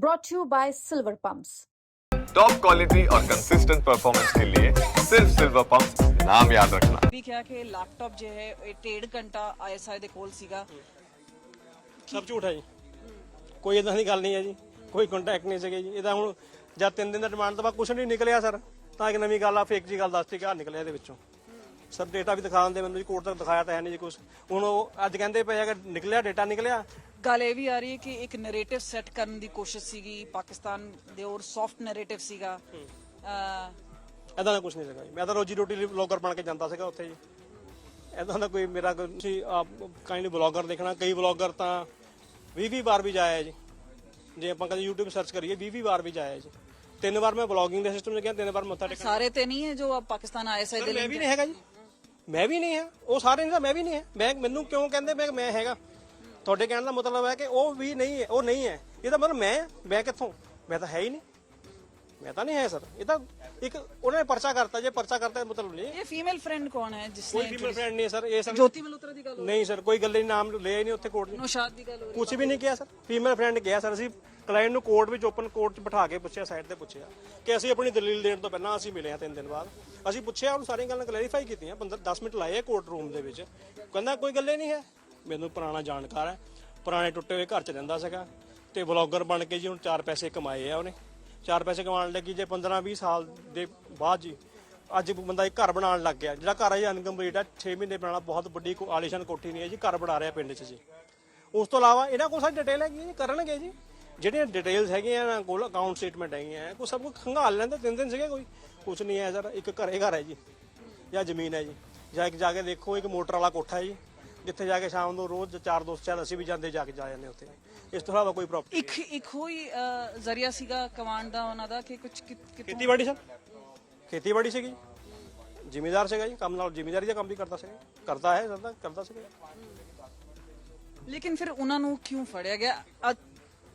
brought to you by Silver Pumps. Top quality और consistent performance के लिए सिर्फ सिल्वर पंप नाम याद रखना ਵੀ ਕਿਹਾ ਕਿ ਲੈਪਟਾਪ ਜੋ ਹੈ ਇਹ ਡੇਢ ਘੰਟਾ ਆਈਐਸਆਈ ਦੇ ਕੋਲ ਸੀਗਾ ਸਭ ਝੂਠ ਹੈ ਜੀ ਕੋਈ ਇਦਾਂ ਦੀ ਗੱਲ ਨਹੀਂ ਹੈ ਜੀ ਕੋਈ ਕੰਟੈਕਟ ਨਹੀਂ ਸੀਗੇ ਜੀ ਇਹਦਾ ਹੁਣ ਜਦ ਤਿੰਨ ਦਿਨ ਦਾ ਡਿਮਾਂਡ ਤੋਂ ਬਾਅਦ ਕੁਝ ਨਹੀਂ ਨਿਕਲਿਆ ਸਰ ਤਾਂ ਇੱਕ ਨਵੀਂ ਗੱਲ ਆ ਫੇਕ ਜੀ ਗੱਲ ਦੱਸਤੀ ਕਿ ਆ ਨਿਕਲਿਆ ਇਹਦੇ ਵਿੱਚੋਂ ਸਰ ਡੇਟਾ ਵੀ ਦਿਖਾ ਦਿੰਦੇ ਮੈਨੂੰ ਜੀ ਕੋਰਟ ਤੱਕ ਦਿਖਾਇਆ ਤਾਂ ਹੈ ਨਹੀਂ ਜੀ ਕੁਝ ਹੁਣ ਉਹ ਅੱਜ ਕਹਿੰਦੇ ਪਏ ਆ ਕਿ ਨਿਕਲਿਆ ਡੇਟਾ ਨਿਕਲਿਆ ਗੱਲ ਇਹ ਵੀ ਆ ਰਹੀ ਹੈ ਕਿ ਇੱਕ ਨੈਰੇਟਿਵ ਸੈੱਟ ਕਰਨ ਦੀ ਕੋਸ਼ਿਸ਼ ਸੀਗੀ ਪਾਕਿਸਤਾਨ ਦੇ ਔਰ ਸੌਫਟ ਨੈਰੇਟਿਵ ਸੀਗਾ। ਇਦਾਂ ਦਾ ਕੁਝ ਨਹੀਂ ਸੀਗਾ ਜੀ। ਮੈਂ ਤਾਂ ਰੋਜੀ ਰੋਟੀ ਲਈ ਬਲੌਗਰ ਬਣ ਕੇ ਜਾਂਦਾ ਸੀਗਾ ਉੱਥੇ ਜੀ। ਦਾ ਕੋਈ ਮੇਰਾ ਕੋਈ ਸੀ ਕਾਈਂਡ ਬਲੌਗਰ ਦੇਖਣਾ ਕਈ ਬਲੌਗਰ ਤਾਂ 20 20 ਵਾਰ ਵੀ ਜਾਇਆ ਜੀ। ਜੇ ਆਪਾਂ ਕਦੇ YouTube ਸਰਚ ਕਰੀਏ 20 20 ਵਾਰ ਵੀ ਜਾਇਆ ਜੀ। ਤਿੰਨ ਵਾਰ ਮੈਂ ਬਲੌਗਿੰਗ ਦੇ ਸਿਸਟਮ 'ਚ ਗਿਆ ਤਿੰਨ ਵਾਰ ਮੱਥਾ ਟੇਕਣ। ਸਾਰੇ ਤੇ ਨਹੀਂ ਹੈ ਜੋ ਆਪ ਪਾਕਿਸਤਾਨ ਆਈਐਸਆਈ ਦੇ ਮੈਂ ਵੀ ਨਹੀਂ ਹੈਗਾ ਜੀ। ਮੈਂ ਵੀ ਨਹੀਂ ਹਾਂ। ਉਹ ਸਾਰੇ ਨਹੀਂ ਤਾਂ ਮੈਂ ਵੀ ਨਹੀਂ ਹੈ। ਮੈਂ ਮੈਨੂੰ ਕਿਉਂ ਕਹਿੰਦੇ ਮੈਂ ਮੈਂ ਹੈਗਾ। ਤੁਹਾਡੇ ਕਹਿਣ ਦਾ ਮਤਲਬ ਹੈ ਕਿ ਉਹ ਵੀ ਨਹੀਂ ਹੈ ਉਹ ਨਹੀਂ ਹੈ। ਇਹਦਾ ਮਤਲਬ ਮੈਂ। ਮੈਂ ਕਿੱਥੋਂ? ਮੈਂ ਤਾਂ ਹੈ ਹੀ ਨਹੀਂ। ਮੈਂ ਤਾਂ ਨਹੀਂ ਹੈ ਸਰ ਇਹ ਤਾਂ ਇੱਕ ਉਹਨਾਂ ਨੇ ਪਰਚਾ ਕਰਤਾ ਜੇ ਪਰਚਾ ਕਰਤਾ ਮਤਲਬ ਨਹੀਂ। ਇਹ ਫੀਮੇਲ ਫਰੈਂਡ ਕੌਣ ਹੈ ਕੋਈ ਜਿਸਨੇ ਫੀਮੇਲ ਫਰੈਂਡ ਨਹੀਂ ਹੈ ਸਰ ਇਹ ਸਰ ਜੋਤੀ ਮਲਹੋਤਰਾ ਦੀ ਗੱਲ ਹੋ ਨਹੀਂ ਸਰ ਕੋਈ ਗੱਲ ਨਹੀਂ ਨਾਮ ਲਿਆ ਹੀ ਨਹੀਂ ਉੱਥੇ ਕੋਰਟ ਨੇ ਨੌਸ਼ਾਦ ਦੀ ਗੱਲ ਹੋ ਰਹੀ ਕੁਝ ਵੀ ਨਹੀਂ ਕਿਹਾ ਸਰ ਫੀਮੇਲ ਫਰੈਂਡ ਕਿਹਾ ਸਰ ਅਸੀਂ ਕਲਾਇੰਟ ਨੂੰ ਕੋਰਟ ਵਿੱਚ ਓਪਨ ਕੋਰਟ 'ਚ ਬਿਠਾ ਕੇ ਪੁੱਛਿਆ ਸਾਈਡ ਤੇ ਪੁੱਛਿਆ ਕਿ ਅਸੀਂ ਆਪਣੀ ਦਲੀਲ ਦੇਣ ਤੋਂ ਪਹਿਲਾਂ ਅਸੀਂ ਮਿਲੇ ਹਾਂ ਤਿੰਨ ਦਿਨ ਬਾਅਦ। ਅਸੀਂ ਪੁੱਛਿਆ ਉਹਨੂੰ ਸਾਰੀਆਂ ਗੱਲਾਂ ਕਲੈਰੀਫਾਈ ਕੀਤੀਆਂ। 15 10 ਮਿੰਟ ਲਾਏ ਕੋਰਟ ਰੂਮ ਦੇ ਵਿੱਚ। ਕਹਿੰਦਾ ਕੋਈ ਗੱਲ ਨਹੀਂ ਹੈ। ਮੈਨੂੰ ਪੁਰਾਣਾ ਜਾਣਕਾਰ ਹੈ। ਪੁਰਾਣੇ ਟੁੱਟੇ ਹੋਏ ਘਰ 'ਚ ਰਹਿੰਦਾ ਸੀਗਾ ਤੇ ਬਲੌਗਰ ਬਣ ਕੇ ਜੀ ਹੁਣ ਚਾਰ ਪੈਸੇ ਕਮਾਏ ਆ ਉਹਨੇ। ਚਾਰ ਪੈਸੇ ਕਮਾਉਣ ਲੱਗੀ ਜੇ 15 20 ਸਾਲ ਦੇ ਬਾਅਦ ਜੀ ਅੱਜ ਬੰਦਾ ਇੱਕ ਘਰ ਬਣਾਉਣ ਲੱਗ ਗਿਆ। ਜਿਹੜਾ ਘਰ ਹੈ ਅਨਕੰਪਲੀਟ ਹੈ। 6 ਮਹੀਨੇ ਬਣਾਉਣਾ ਬਹੁਤ ਵੱਡੀ ਕੋ ਆਲੀਸ਼ਾਨ ਕੋਠੀ ਨਹੀਂ ਹੈ ਜੀ, ਘਰ ਬਣਾ ਰਿਹਾ ਪਿੰਡ 'ਚ ਜੀ। ਉਸ ਤੋਂ ਇਲਾਵਾ ਇਹਨਾਂ ਕੋਲ ਸਾਰੀ ਡਿਟੇਲ ਹੈਗੀ ਹੈ ਜੀ, ਕਰਨਗੇ ਜੀ। ਜਿਹੜੀਆਂ ਡਿਟੇਲਸ ਹੈਗੀਆਂ ਇਹਨਾਂ ਕੋਲ ਅਕਾਊਂਟ ਸਟੇਟਮੈਂਟ ਹੈਗੀਆਂ ਕੋਈ ਸਭ ਕੁਝ ਖੰਗਾਲ ਲੈਂਦੇ, ਤਿੰਨ ਦਿਨ ਸੀਗੇ ਕੋਈ। ਕੁਝ ਨਹੀਂ ਹੈ ਸਰ, ਇੱਕ ਘਰੇ ਘਰ ਹੈ ਜੀ, ਜਾਂ ਜ਼ਮੀਨ ਹੈ ਜੀ। ਜਾਂ ਇੱਕ ਜਾ ਕੇ ਦੇਖੋ, ਇੱਕ ਮੋਟਰ ਵਾਲਾ ਕੋਠਾ ਹੈ ਜੀ। ਜਿੱਥੇ ਜਾ ਕੇ ਸ਼ਾਮ ਨੂੰ ਰੋਜ਼ ਚਾਰ ਦੋਸਤ ਚਾਰ ਅਸੀਂ ਵੀ ਜਾਂਦੇ ਜਾ ਕੇ ਜਾ ਜਾਂਦੇ ਉੱਥੇ। ਇਸ ਤੋਂ ਇਲਾਵਾ ਕੋਈ ਪ੍ਰੋਪਰਟੀ ਇੱਕ ਇੱਕ ਹੋਈ ਜ਼ਰੀਆ ਸੀਗਾ ਕਮਾਂਡ ਦਾ ਉਹਨਾਂ ਦਾ ਕਿ ਕੁਝ ਖੇਤੀਬਾੜੀ ਸਰ। ਖੇਤੀਬਾੜੀ ਸੀਗੀ। ਜ਼ਿਮੀਦਾਰ ਸੀਗਾ ਜੀ ਕੰਮ ਨਾਲ ਜ਼ਿਮੀਦਾਰੀ ਦਾ ਕੰਮ ਵੀ ਕਰਦਾ ਸੀਗਾ। ਕਰਦਾ ਹੈ ਕਰਦਾ ਕਰਦਾ ਸੀਗਾ। ਲੇਕਿਨ ਫਿਰ ਉਹਨਾਂ ਨੂੰ ਕਿਉਂ ਫੜਿਆ ਗਿਆ? ਅ-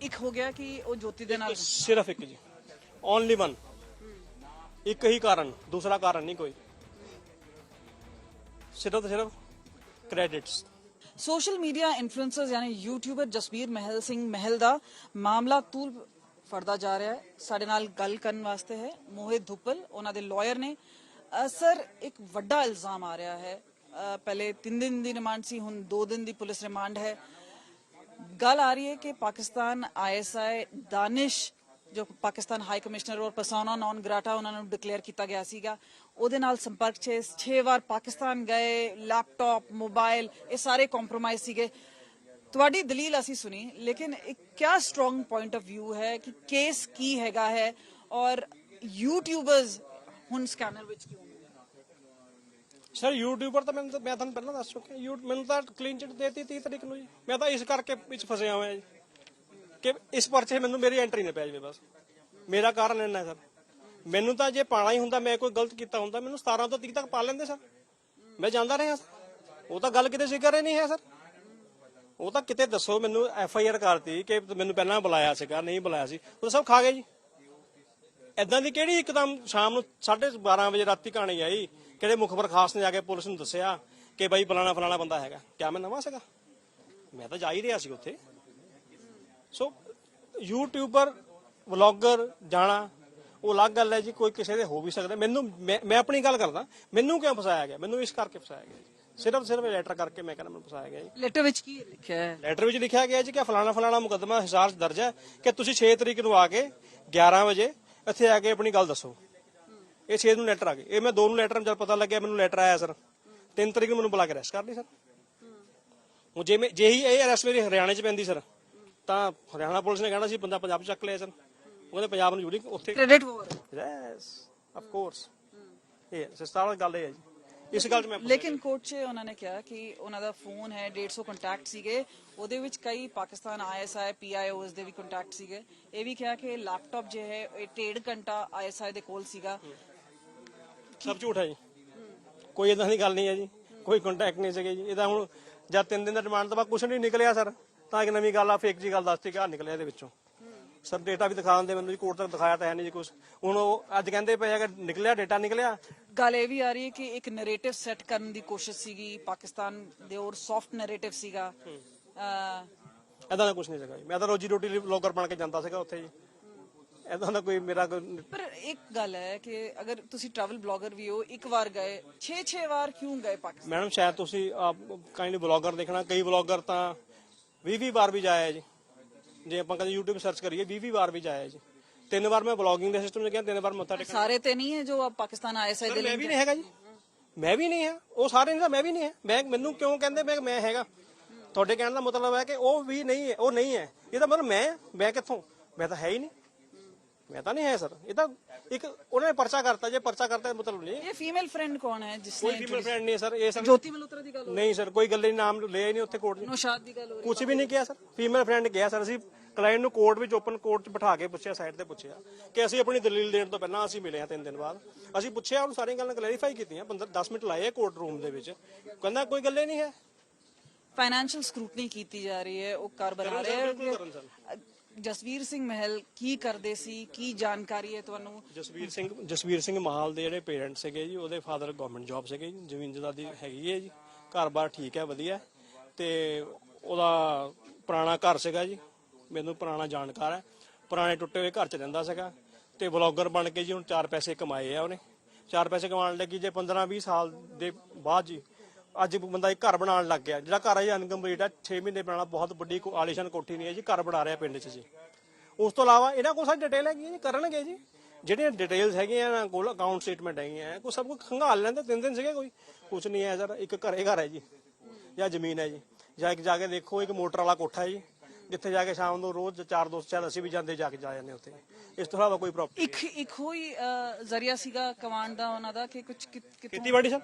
ਇੱਕ ਹੋ ਗਿਆ ਕਿ ਉਹ ਜੋਤੀ ਦੇ ਨਾਲ ਸਿਰਫ ਇੱਕ ਜੀ। ਓਨਲੀ ਵਨ ਇੱਕ ਹੀ ਕਾਰਨ ਦੂਸਰਾ ਕਾਰਨ ਨਹੀਂ ਕੋਈ। ਸਿਰਫ ਤੇ ਸਿਰਫ ਕ੍ਰੈਡਿਟਸ ਸੋਸ਼ਲ ਮੀਡੀਆ ਇਨਫਲੂਐਂਸਰਸ ਯਾਨੀ ਯੂਟਿਊਬਰ ਜਸਬੀਰ ਮਹਿਲ ਸਿੰਘ ਮਹਿਲ ਦਾ ਮਾਮਲਾ ਤੂਲ ਫੜਦਾ ਜਾ ਰਿਹਾ ਹੈ ਸਾਡੇ ਨਾਲ ਗੱਲ ਕਰਨ ਵਾਸਤੇ ਹੈ ਮੋਹਿਤ ਧੁੱਪਲ ਉਹਨਾਂ ਦੇ ਲਾਇਰ ਨੇ ਸਰ ਇੱਕ ਵੱਡਾ ਇਲਜ਼ਾਮ ਆ ਰਿਹਾ ਹੈ ਪਹਿਲੇ 3 ਦਿਨ ਦੀ ਰਿਮਾਂਡ ਸੀ ਹੁਣ 2 ਦਿਨ ਦੀ ਪੁਲਿਸ ਰਿਮਾਂਡ ਹੈ ਗੱਲ ਆ ਰਹੀ ਹੈ ਕਿ ਪਾਕਿਸਤਾਨ ਆਈਐਸਆਈ ਦਾਨਿਸ਼ ਜੋ ਪਾਕਿਸਤਾਨ ਹਾਈ ਕਮਿਸ਼ਨਰ ਔਰ ਪਰਸੋਨਾ ਨੌਨ ਗ੍ਰਾਟਾ ਉਹਨਾਂ ਨੂੰ ਡਿਕਲੇਅਰ ਕੀਤਾ ਗਿਆ ਸੀਗਾ, ਉਹਦੇ ਨਾਲ ਸੰਪਰਕ 'ਚ 6 ਵਾਰ ਪਾਕਿਸਤਾਨ ਗਏ ਲੈਪਟਾਪ ਮੋਬਾਈਲ ਇਹ ਸਾਰੇ ਕੰਪਰੋਮਾਈਜ਼ ਸੀਗੇ। ਤੁਹਾਡੀ ਦਲੀਲ ਅਸੀਂ ਸੁਣੀ, ਲੇਕਿਨ ਇੱਕ ਕਿਆ ਸਟਰੋਂਗ ਪੁਆਇੰਟ ਆਫ View ਹੈ ਕਿ ਕੇਸ ਕੀ ਹੈਗਾ ਹੈ ਔਰ ਯੂਟਿਊਬਰਸ ਹੁਣ ਸਕੈਨਰ ਵਿੱਚ ਕਿਉਂ ਨੇ? ਸਰ ਯੂਟਿਊਬਰ ਤਾਂ ਮੈਨੂੰ ਤਾਂ- ਮੈਂ ਤੁਹਾਨੂੰ ਪਹਿਲਾਂ ਦੱਸ ਚੁੱਕਿਆ ਯੂ ਮੈਨੂੰ ਤਾਂ ਕਲੀਨ ਚਿਟ ਦੇਤੀ 30 ਤਰੀਕ ਨੂੰ ਜੀ। ਮੈਂ ਤਾਂ ਇਸ ਕਰਕੇ ਵਿੱਚ ਫਸਿਆ ਹੋਇਆ ਜੀ। ਕਿ ਇਸ ਪਰਚੇ ਮੈਨੂੰ ਮੇਰੀ ਐਂਟਰੀ ਨਾ ਪੈ ਜਾਵੇ ਬਸ। ਮੇਰਾ ਕਾਰਨ ਇੰਨਾ ਹੈ ਸਰ। ਮੈਨੂੰ ਤਾਂ ਜੇ ਪਾਣਾ ਹੀ ਹੁੰਦਾ, ਮੈਂ ਕੋਈ ਗਲਤ ਕੀਤਾ ਹੁੰਦਾ, ਮੈਨੂੰ 17 ਤੋਂ 30 ਤੱਕ ਪਾ ਲੈਂਦੇ ਸਰ। ਮੈਂ ਜਾਂਦਾ ਰਿਹਾ ਉਹ ਤਾਂ ਗੱਲ ਕਿਤੇ ਜ਼ਿਕਰ ਹੀ ਨਹੀਂ ਹੈ ਸਰ। ਉਹ ਤਾਂ ਕਿਤੇ ਦੱਸੋ ਮੈਨੂੰ ਐਫ ਆਈ ਆਰ ਕਰਤੀ ਕਿ ਮੈਨੂੰ ਪਹਿਲਾਂ ਬੁਲਾਇਆ ਸੀਗਾ, ਨਹੀਂ ਬੁਲਾਇਆ ਸੀ। ਉਹ ਤਾਂ ਸਭ ਖਾ ਗਏ ਜੀ। ਐਦਾਂ ਦੀ ਕਿਹੜੀ ਇੱਕਦਮ ਸ਼ਾਮ ਨੂੰ 12:30 ਵਜੇ ਰਾਤੀ ਕਹਾਣੀ ਆਈ, ਕਿਹੜੇ ਮੁਖਬਰ ਖਾਸ ਨੇ ਜਾ ਕੇ ਪੁਲਿਸ ਨੂੰ ਦੱਸਿਆ ਕਿ ਬਾਈ ਫਲਾਣਾ ਫਲਾਣਾ ਬੰਦਾ ਹੈਗਾ। ਕਿਆ ਮੈਂ ਨਵਾਂ ਸੀਗਾ? ਮੈਂ ਤਾਂ ਜਾ ਹੀ ਰਿਹਾ ਸੀ ਉੱਥੇ। ਸੋ ਯੂਟਿਊਬਰ ਵਲੌਗਰ ਜਾਣਾ ਉਹ ਅਲੱਗ ਗੱਲ ਹੈ ਜੀ ਕੋਈ ਕਿਸੇ ਦੇ ਹੋ ਵੀ ਸਕਦਾ। ਮੈਨੂੰ ਮੈਂ ਮੈਂ ਆਪਣੀ ਗੱਲ ਕਰਦਾ ਮੈਨੂੰ ਕਿਉਂ ਫਸਾਇਆ ਗਿਆ? ਮੈਨੂੰ ਇਸ ਕਰਕੇ ਫਸਾਇਆ ਗਿਆ ਜੀ। ਸਿਰਫ ਸਿਰਫ ਲੈਟਰ ਕਰਕੇ ਮੈਂ ਕਹਿੰਦਾ ਮੈਨੂੰ ਫਸਾਇਆ ਗਿਆ ਜੀ। ਲੈਟਰ ਵਿੱਚ ਕੀ ਲਿਖਿਆ ਹੈ? ਲੈਟਰ ਵਿੱਚ ਲਿਖਿਆ ਗਿਆ ਜੀ ਕਿ ਫਲਾਣਾ ਫਲਾਣਾ ਮੁਕੱਦਮਾ ਹਿਸਾਰ 'ਚ ਦਰਜ ਹੈ ਕਿ ਤੁਸੀਂ 6 ਤਰੀਕ ਨੂੰ ਆ ਕੇ 11 ਵਜੇ ਇੱਥੇ ਆ ਕੇ ਆਪਣੀ ਗੱਲ ਦੱਸੋ। ਇਹ 6 ਨੂੰ ਲੈਟਰ ਆ ਗਏ। ਇਹ ਮੈਂ ਦੋ ਨੂੰ ਲੈਟਰ ਜਦ ਪਤਾ ਲੱਗਿਆ ਮੈਨੂੰ ਲੈਟਰ ਆਇਆ ਸਰ। 3 ਤਰੀਕ ਨੂੰ ਮੈਨੂੰ ਬੁਲਾ ਕੇ ਅਰੈਸਟ ਕਰ ਲਈ ਸਰ। ਹੁਣ ਜੇ ਮੈਂ ਜੇ ਹੀ ਇਹ ਅਰੈਸਟ ਮੇਰੀ ਹਰਿਆਣੇ 'ਚ ਪੈਂਦੀ ਸਰ ਤਾਂ ਹਰਿਆਣਾ ਪੁਲਿਸ ਨੇ ਕਹਿਣਾ ਸੀ ਬੰਦਾ ਪੰਜਾਬ 'ਚ ਚੱਕ ਲਿਆ ਸਰ ਉਹ ਕਹਿੰਦੇ ਪੰਜਾਬ ਨੂੰ ਜੁੜੀ ਉੱਥੇ ਕ੍ਰੈਡਿਟ ਵੋਰ ਯੈਸ ਆਫ ਕੋਰਸ ਇਹ ਸਿਸਟਰ ਗੱਲ ਇਹ ਹੈ ਜੀ। ਇਸ ਗੱਲ 'ਚ ਮੈਂ ਲੇਕਿਨ ਕੋਰਟ 'ਚ ਉਹਨਾਂ ਨੇ ਕਿਹਾ ਕਿ ਉਹਨਾਂ ਦਾ ਫੋਨ ਹੈ 150 ਕੰਟੈਕਟ ਸੀਗੇ। ਉਹਦੇ ਵਿੱਚ ਕਈ ਪਾਕਿਸਤਾਨ ਆਈਐਸਆਈ ਪੀਆਈਓਸ ਦੇ ਵੀ ਕੰਟੈਕਟ ਸੀਗੇ। ਇਹ ਵੀ ਕਿਹਾ ਕਿ ਲੈਪਟਾਪ ਜੋ ਹੈ ਇਹ ਡੇਢ ਘੰਟਾ ਆਈਐਸਆਈ ਦੇ ਕੋਲ ਸੀਗਾ। ਸਭ ਝੂਠ ਹੈ ਜੀ। ਕੋਈ ਇਦਾਂ ਦੀ ਗੱਲ ਨਹੀਂ ਹੈ ਜੀ। ਕੋਈ ਕੰਟੈਕਟ ਨਹੀਂ ਸੀਗੇ ਜੀ। ਇਹਦਾ ਹੁਣ ਜਦ ਤਿੰਨ ਦਿਨ ਦਾ ਡਿਮਾਂਡ ਤੋਂ ਬਾਅਦ ਕੁਝ ਨਹੀਂ ਨਿਕਲਿਆ ਸਰ। ਤਾਂ ਇੱਕ ਨਵੀਂ ਗੱਲ ਆ ਫੇਕ ਜੀ ਗੱਲ ਦੱਸਤੀ ਕਿ ਆ ਨਿਕਲਿਆ ਇਹਦੇ ਵਿੱਚੋਂ। ਸਰ ਡੇਟਾ ਵੀ ਦਿਖਾ ਦਿੰਦੇ ਮੈਨੂੰ ਜੀ ਕੋਰਟ ਤੱਕ ਦਿਖਾਇਆ ਤਾਂ ਹੈ ਨਹੀਂ ਜੀ ਕੁਝ ਹੁਣ ਉਹ ਅੱਜ ਕਹਿੰਦੇ ਪਏ ਆ ਕਿ ਨਿਕਲਿਆ ਡੇਟਾ ਨਿਕਲਿਆ। ਗੱਲ ਇਹ ਵੀ ਆ ਰਹੀ ਹੈ ਕਿ ਇੱਕ ਨੈਰੇਟਿਵ ਸੈੱਟ ਕਰਨ ਦੀ ਕੋਸ਼ਿਸ਼ ਸੀਗੀ ਪਾਕਿਸਤਾਨ ਦੇ ਔਰ ਸੌਫਟ ਨੈਰੇਟਿਵ ਸੀਗਾ। ਐਦਾਂ ਦਾ ਕੁਝ ਨਹੀਂ ਸੀਗਾ ਜੀ। ਮੈਂ ਤਾਂ ਰੋਜੀ ਰੋਟੀ ਲਈ ਬਲੌਗਰ ਬਣ ਕੇ ਜਾਂਦਾ ਸੀਗਾ ਉੱਥੇ ਜੀ। ਐਦਾਂ ਦਾ ਕੋਈ ਮੇਰਾ ਕੋਈ ਪਰ ਇੱਕ ਗੱਲ ਹੈ ਕਿ ਅਗਰ ਤੁਸੀਂ ਟਰੈਵਲ ਬਲੌਗਰ ਵੀ ਹੋ ਇੱਕ ਵਾਰ ਗਏ 6-6 ਵਾਰ ਕਿਉਂ ਗਏ ਪਾਕਿਸਤਾਨ? ਮੈਡਮ ਸ਼ਾਇਦ ਤੁਸੀਂ ਕਾਈਂਡਲੀ ਬਲੌਗਰ ਦੇਖਣਾ। ਕਈ ਬਲੌਗਰ ਤਾਂ 20 20 ਵਾਰ ਵੀ ਜਾਇਆ ਜੀ। ਜੇ ਆਪਾਂ ਕਦੇ YouTube ਸਰਚ ਕਰੀਏ 20 20 ਵਾਰ ਵੀ ਜਾਇਆ ਜੀ। ਤਿੰਨ ਵਾਰ ਮੈਂ ਬਲੌਗਿੰਗ ਦੇ ਸਿਸਟਮ 'ਚ ਗਿਆ ਤਿੰਨ ਵਾਰ ਮੱਥਾ ਟੇਕਣ ਸਾਰੇ ਤੇ ਨਹੀਂ ਹੈ ਜੋ ਆਪ ਪਾਕਿਸਤਾਨ ਆਏ ਸੇ ਸਰ, ਮੈਂ ਵੀ ਨਹੀਂ ਹੈਗਾ ਜੀ। ਮੈਂ ਵੀ ਨਹੀਂ ਹਾਂ। ਉਹ ਸਾਰੇ ਨਹੀਂ ਤਾਂ ਮੈਂ ਵੀ ਨਹੀਂ ਹੈ। ਮੈਂ ਮੈਨੂੰ ਕਿਉਂ ਕਹਿੰਦੇ? ਮੈਂ ਮੈਂ ਹੈਗਾ। ਤੁਹਾਡੇ ਕਹਿਣ ਦਾ ਮਤਲਬ ਹੈ ਕਿ ਉਹ ਵੀ ਨਹੀਂ ਹੈ ਉਹ ਨਹੀਂ ਹੈ। ਇਹ ਤਾਂ ਮਤਲਬ ਮੈਂ ਮੈਂ ਕਿੱਥੋਂ? ਮੈਂ ਤਾਂ ਹੈ ਹੀ ਨਹੀਂ। ਮੈਂ ਤਾਂ ਨਹੀਂ ਹੈ ਸਰ। ਇਹ ਤਾਂ ਇੱਕ ਉਹਨਾਂ ਨੇ ਪਰਚਾ ਕਰਤਾ ਜੇ ਪਰਚਾ ਕਰਤਾ ਇਹਦਾ ਮਤਲਬ ਨਹੀਂ। ਇਹ ਫੀਮੇਲ ਫਰੈਂਡ ਕੌਣ ਹੈ ਕੋਈ ਜਿਸਨੇ ਫੀਮੇਲ ਫਰੈਂਡ ਨਹੀਂ ਸਰ ਇਹ ਸਰ ਜੋਤੀ ਮਲਹੋਤਰਾ ਦੀ ਗੱਲ ਹੋ ਨਹੀਂ ਸਰ ਕੋਈ ਗੱਲ ਨਹੀਂ ਨਾਮ ਲਿਆ ਹੀ ਨਹੀਂ ਉੱਥੇ ਕੋਰਟ ਨੇ ਨੌਸ਼ਾਦ ਦੀ ਗੱਲ ਹੋ ਰਹੀ ਕੁਝ ਵੀ ਨਹੀਂ ਕਿਹਾ ਸਰ। ਫੀਮੇਲ ਫਰੈਂਡ ਕਿਹਾ ਸਰ ਅਸੀਂ ਕਲਾਇੰਟ ਨੂੰ ਕੋਰਟ ਵਿੱਚ ਓਪਨ ਕੋਰਟ 'ਚ ਬਿਠਾ ਕੇ ਪੁੱਛਿਆ ਸਾਈਡ ਤੇ ਪੁੱਛਿਆ ਕਿ ਅਸੀਂ ਆਪਣੀ ਦਲੀਲ ਦੇਣ ਤੋਂ ਪਹਿਲਾਂ ਅਸੀਂ ਮਿਲੇ ਹਾਂ ਤਿੰਨ ਦਿਨ ਬਾਅਦ। ਅਸੀਂ ਪੁੱਛਿਆ ਉਹਨੂੰ ਸਾਰੀਆਂ ਗੱਲਾਂ ਕਲੈਰੀਫਾਈ ਕੀਤੀਆਂ 15 10 ਮਿੰਟ ਲਾਏ ਕੋਰਟ ਰੂਮ ਦੇ ਵਿੱਚ। ਕਹਿੰਦਾ ਕੋਈ ਗੱਲ ਨਹੀਂ ਹੈ। ਫਾਈਨੈਂਸ਼ੀਅਲ ਸਕ੍ਰੂਟਨੀ ਕੀਤੀ ਜਾ ਰਹੀ ਹੈ ਉਹ ਕਰ ਬਣਾ ਰਹੇ ਹੈ। ਜਸਵੀਰ ਸਿੰਘ ਮਹਿਲ ਕੀ ਕਰਦੇ ਸੀ? ਕੀ ਜਾਣਕਾਰੀ ਹੈ ਤੁਹਾਨੂੰ? ਜਸਵੀਰ ਸਿੰਘ ਜਸਵੀਰ ਸਿੰਘ ਮਾਲ ਦੇ ਜਿਹੜੇ ਪੇਰੈਂਟਸ ਸੀਗੇ ਜੀ, ਉਹਦੇ ਫਾਦਰ ਗਵਰਨਮੈਂਟ ਜੌਬ ਸੀਗੇ ਜੀ, ਜ਼ਮੀਨ ਜਦਾਦੀ ਹੈਗੀ ਹੈ ਜੀ। ਘਰ-ਬਾਰ ਠੀਕ ਹੈ, ਵਧੀਆ ਤੇ ਉਹਦਾ ਪੁਰਾਣਾ ਘਰ ਸੀਗਾ ਜੀ, ਮੈਨੂੰ ਪੁਰਾਣਾ ਜਾਣਕਾਰ ਹੈ। ਪੁਰਾਣੇ ਟੁੱਟੇ ਹੋਏ ਘਰ 'ਚ ਰਹਿੰਦਾ ਸੀਗਾ। ਤੇ ਬਲੌਗਰ ਬਣ ਕੇ ਜੀ ਹੁਣ ਚਾਰ ਪੈਸੇ ਕਮਾਏ ਆ ਉਹਨੇ। ਚਾਰ ਪੈਸੇ ਕਮਾਉਣ ਲੱਗੀ ਜੇ 15-20 ਸਾਲ ਦੇ ਬਾਅਦ ਜੀ ਅੱਜ ਬੰਦਾ ਇੱਕ ਘਰ ਬਣਾਉਣ ਲੱਗ ਗਿਆ। ਜਿਹੜਾ ਘਰ ਹੈ ਅਨਕੰਪਲੀਟ ਹੈ 6 ਮਹੀਨੇ ਬਣਾਉਣਾ ਬਹੁਤ ਵੱਡੀ ਕੋ ਆਲੀਸ਼ਾਨ ਕੋਠੀ ਨਹੀਂ ਹੈ ਜੀ ਘਰ ਬਣਾ ਰਿਹਾ ਪਿੰਡ 'ਚ ਜੀ। ਉਸ ਤੋਂ ਇਲਾਵਾ ਇਹਨਾਂ ਕੋਲ ਸਾਰੀ ਡਿਟੇਲ ਹੈਗੀ ਜੀ ਕਰਨਗੇ ਜੀ। ਜਿਹੜੀਆਂ ਡਿਟੇਲਸ ਹੈਗੀਆਂ ਇਹਨਾਂ ਕੋਲ ਅਕਾਊਂਟ ਸਟੇਟਮੈਂਟ ਹੈਗੀਆਂ ਕੋਈ ਸਭ ਕੁਝ ਖੰਗਾਲ ਲੈਂਦੇ ਤਿੰਨ ਦਿਨ ਸੀਗੇ ਕੋਈ। ਕੁਝ ਨਹੀਂ ਹੈ ਸਰ ਇੱਕ ਘਰੇ ਘਰ ਹੈ ਜੀ ਜਾਂ ਜ਼ਮੀਨ ਹੈ ਜੀ। ਜਾਂ ਇੱਕ ਜਾ ਕੇ ਦੇਖੋ ਇੱਕ ਮੋਟਰ ਵਾਲਾ ਕੋਠਾ ਹੈ ਜੀ ਜਿੱਥੇ ਜਾ ਕੇ ਸ਼ਾਮ ਨੂੰ ਰੋਜ਼ ਚਾਰ ਦੋਸਤ ਚਾਰ ਅਸੀਂ ਵੀ ਜਾਂਦੇ ਜਾ ਕੇ ਜਾ ਜਾਂਦੇ ਉੱਥੇ। ਇਸ ਤੋਂ ਇਲਾਵਾ ਕੋਈ ਪ੍ਰੋਪਰਟੀ ਇੱਕ ਇੱਕ ਹੋਈ ਜ਼ਰੀਆ ਸੀਗਾ ਕਮਾਂਡ ਦਾ ਉਹਨਾਂ ਦਾ ਕਿ ਕੁਝ ਕਿਤੋਂ ਖੇਤੀਬਾੜੀ ਸਰ?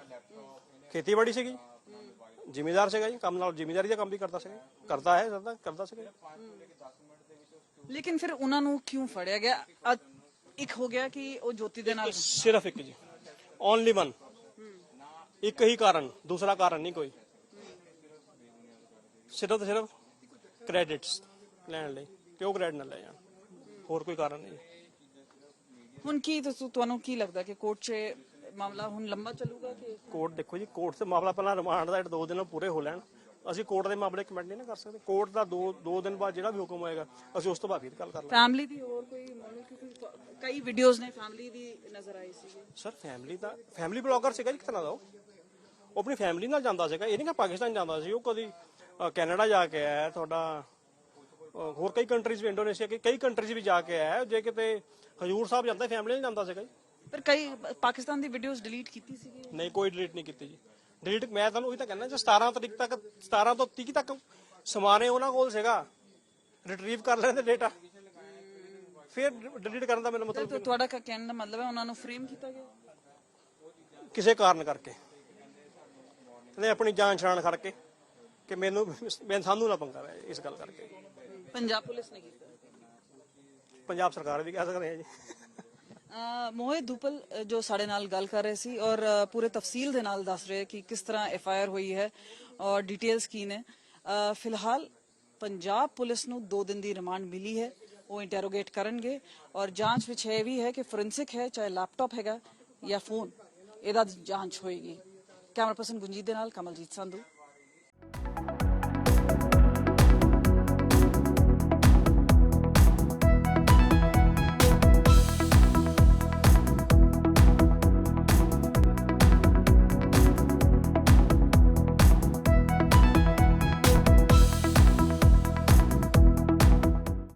ਖੇਤੀਬਾੜੀ ਸੀਗੀ। ਜ਼ਿਮੀਦਾਰ ਸੀਗਾ ਜੀ ਕੰਮ ਨਾਲ ਜ਼ਿਮੀਦਾਰੀ ਦਾ ਕੰਮ ਵੀ ਕਰਦਾ ਸੀਗਾ। ਕਰਦਾ ਹੈ ਕਰਦਾ ਕਰਦਾ ਸੀਗਾ ਲੇਕਿਨ ਫਿਰ ਉਹਨਾਂ ਨੂੰ ਕਿਉਂ ਫੜਿਆ ਗਿਆ? ਅ- ਇੱਕ ਹੋ ਗਿਆ ਕਿ ਉਹ ਜੋਤੀ ਦੇ ਨਾਲ ਸਿਰਫ ਇੱਕ ਜੀ। ਓਨਲੀ ਵਨ ਇੱਕ ਹੀ ਕਾਰਨ ਦੂਸਰਾ ਕਾਰਨ ਨਹੀਂ ਕੋਈ। ਸਿਰਫ ਤੇ ਸਿਰਫ ਕ੍ਰੈਡਿਟਸ ਲੈਣ ਲਈ ਕਿ ਉਹ ਕ੍ਰੈਡਿਟ ਨਾ ਲੈ ਜਾਣ। ਹੋਰ ਕੋਈ ਕਾਰਨ ਨਹੀਂ। ਹੁਣ ਕੀ ਤੁਸੀਂ- ਤੁਹਾਨੂੰ ਕੀ ਲੱਗਦਾ ਕਿ ਕੋਰਟ 'ਚ ਮਾਮਲਾ ਹੁਣ ਲੰਬਾ ਚੱਲੂਗਾ ਕਿ ਕੋਰਟ ਦੇਖੋ ਜੀ ਕੋਰਟ ਤੇ ਮਾਮਲਾ ਪਹਿਲਾਂ ਰਿਮਾਂਡ ਦਾ ਦੋ ਦਿਨ ਪੂਰੇ ਹੋ ਲੈਣ। ਅਸੀਂ ਕੋਰਟ ਦੇ ਮਾਮਲੇ ਕਮੈਂਟ ਨਹੀਂ ਨਾ ਕਰ ਸਕਦੇ। ਕੋਰਟ ਦਾ ਦੋ ਦੋ ਦਿਨ ਬਾਅਦ ਜਿਹੜਾ ਵੀ ਹੁਕਮ ਹੋਏਗਾ ਅਸੀਂ ਉਸ ਤੋਂ ਬਾਅਦ ਫਿਰ ਗੱਲ ਕਰ ਲਾਂਗੇ। ਫੈਮਿਲੀ ਦੀ ਹੋਰ ਕੋਈ ਮਾਮਲੇ ਕਿਉਂਕਿ ਕਈ ਵੀਡੀਓਜ਼ ਨੇ ਫੈਮਿਲੀ ਦੀ ਨਜ਼ਰ ਆਈ ਸੀ ਸਰ ਫੈਮਿਲੀ ਦਾ ਫੈਮਿਲੀ ਬਲੌਗਰ ਸੀਗਾ ਜੀ ਕਿਤਨਾ ਦਾ ਉਹ। ਉਹ ਆਪਣੀ ਫੈਮਿਲੀ ਨਾਲ ਜਾਂਦਾ ਸੀਗਾ। ਇਹ ਨਹੀਂ ਕਿ ਪਾਕਿਸਤਾਨ ਜਾਂਦਾ ਸੀ ਉਹ ਕਦੀ ਕੈਨੇਡਾ ਜਾ ਕੇ ਆਇਆ ਤੁਹਾਡਾ ਹੋਰ ਕਈ ਕੰਟਰੀਜ਼ ਵੀ ਇੰਡੋਨੇਸ਼ੀਆ ਕੇ ਕਈ ਕੰਟਰੀਜ਼ ਵੀ ਜਾ ਕੇ ਆਇਆ। ਜੇ ਕਿਤੇ ਹਜੂਰ ਸਾਹਿਬ ਜਾਂਦਾ ਫੈਮਿਲੀ ਨਾਲ ਜਾਂਦਾ ਸੀਗਾ ਜੀ। ਪਰ ਕਈ ਪਾਕਿਸਤਾਨ ਦੀ ਵੀਡੀਓਜ਼ ਡਿਲੀਟ ਕੀਤੀ ਸੀ ਨਹੀਂ ਕੋਈ ਡਿਲੀਟ ਨਹੀਂ ਕੀਤੀ ਜੀ। ਡਿਲੀਟ ਮੈਂ ਤੁਹਾਨੂੰ ਉਹੀ ਤਾਂ ਕਹਿੰਦਾ ਜੇ 17 ਤਰੀਕ ਤੱਕ 17 ਤੋਂ 30 ਤੱਕ ਸਮਾਨੇ ਉਹਨਾਂ ਕੋਲ ਸੀਗਾ। ਰਿਟਰੀਵ ਕਰ ਲੈਂਦੇ ਡੇਟਾ ਫਿਰ ਡਿਲੀਟ ਕਰਨ ਦਾ ਮੇਰਾ ਮਤਲਬ ਤੇ ਤੁਹਾਡਾ ਕੀ ਕਹਿਣ ਦਾ ਮਤਲਬ ਹੈ ਉਹਨਾਂ ਨੂੰ ਫਰੇਮ ਕੀਤਾ ਗਿਆ? ਕਿਸੇ ਕਾਰਨ ਕਰਕੇ। ਨੇ ਆਪਣੀ ਜਾਨ ਛਾਣ ਕਰਕੇ ਕਿ ਮੈਨੂੰ ਮੈਂ ਸਾਨੂੰ ਨਾ ਪੰਗਾ ਪੈ ਇਸ ਗੱਲ ਕਰਕੇ। ਪੰਜਾਬ ਪੁਲਿਸ ਨੇ ਕੀਤਾ। ਪੰਜਾਬ ਸਰਕਾਰ ਵੀ ਕਹਿ ਸਕਦੇ ਹੈ ਜੀ। ਮੋਹਿਤ ਧੁਪਲ ਜੋ ਸਾਡੇ ਨਾਲ ਗੱਲ ਕਰ ਰਹੇ ਸੀ ਔਰ ਪੂਰੇ ਤਫਸੀਲ ਦੇ ਨਾਲ ਦੱਸ ਰਹੇ ਕਿ ਕਿਸ ਤਰ੍ਹਾਂ ਐਫ ਆਈ ਆਰ ਹੋਈ ਹੈ ਔਰ ਡਿਟੇਲਸ ਕੀ ਨੇ। ਫਿਲਹਾਲ ਪੰਜਾਬ ਪੁਲਿਸ ਨੂੰ 2 ਦਿਨ ਦੀ ਰਿਮਾਂਡ ਮਿਲੀ ਹੈ। ਉਹ ਇੰਟਰੋਗੇਟ ਕਰਨਗੇ ਔਰ ਜਾਂਚ ਵਿੱਚ ਇਹ ਵੀ ਹੈ ਕਿ ਫੋਰੈਂਸਿਕ ਹੈ, ਚਾਹੇ ਲੈਪਟਾਪ ਹੈਗਾ ਜਾਂ ਫੋਨ ਇਹਦਾ ਜਾਂਚ ਹੋਏਗੀ। ਕੈਮਰਾ ਪਰਸਨ ਗੁੰਜੀਤ ਦੇ ਨਾਲ ਕਮਲਜੀਤ ਸੰਧੂ।